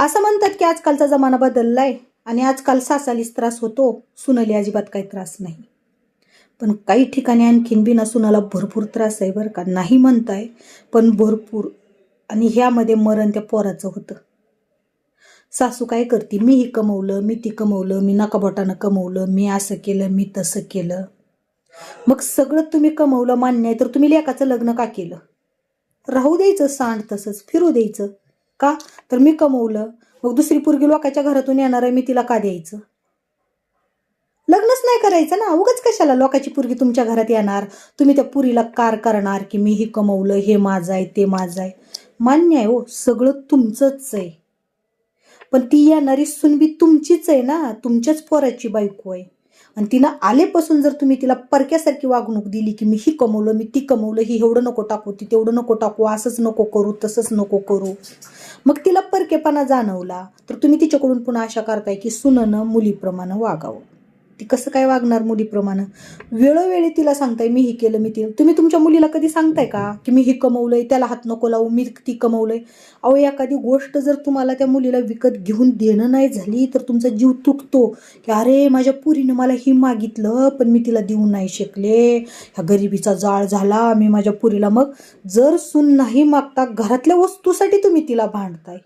असं म्हणतात की आजकालचा जमाना बदललाय आणि आजकाल सासालीच त्रास होतो सुनाली अजिबात काही त्रास नाही. पण काही ठिकाणी आणखीन बिना सुनाला भरपूर त्रास आहे बरं का. नाही म्हणताय पण भरपूर. आणि ह्यामध्ये मरण त्या पोराचं होतं. सासू काय करते मी ही कमवलं मी ती कमवलं मी नकाबोटानं कमवलं मी असं केलं मी तसं केलं. मग सगळं तुम्ही कमवलं मान्य आहे तर तुम्ही लेकाचं लग्न का केलं? राहू द्यायचं सांड तसंच फिरू द्यायचं. का? तर मी कमवलं. मग दुसरी पोरगी लोकांच्या घरातून येणार आहे मी तिला का द्यायचं? लग्नच नाही करायचं ना. उगाच कशाला लोकांची पोरगी तुमच्या घरात येणार? तुम्ही त्या पुरीला कार करणार की मी हे कमवलं हे माझं आहे ते माझं आहे? मान्य आहे हो सगळं तुमचंच आहे. पण ती येणारी सुनबी तुमचीच आहे ना. तुमच्याच पोराची बायको आहे. आणि तिनं आलेपासून जर तुम्ही तिला परक्यासारखी वागणूक दिली की मी ही कमवलं मी ती कमवलं ही एवढं नको टाकू ती तेवढं नको टाकू असंच नको करू तसंच नको करू. मग तिला परकेपणा जाणवला तर तुम्ही तिच्याकडून पुन्हा आशा करताय की सुननं मुलीप्रमाणे वागावं. ती कसं काय वागणार मुलीप्रमाणे? वेळोवेळी तिला सांगताय मी ही केलं मी ती तुम्ही तुमच्या मुलीला कधी सांगताय का? की मी ही कमवलंय त्याला हात नको लावू मी ती कमवलंय? अहो एखादी गोष्ट जर तुम्हाला त्या मुलीला विकत घेऊन देणं नाही झाली तर तुमचा जीव तुटतो. की अरे माझ्या पुरीनं मला ही मागितलं पण मी तिला देऊ नाही शकले. ह्या गरिबीचा जाळ झाला मी माझ्या पुरीला मग जर सून नाही मागता घरातल्या वस्तूसाठी तुम्ही तिला भांडताय.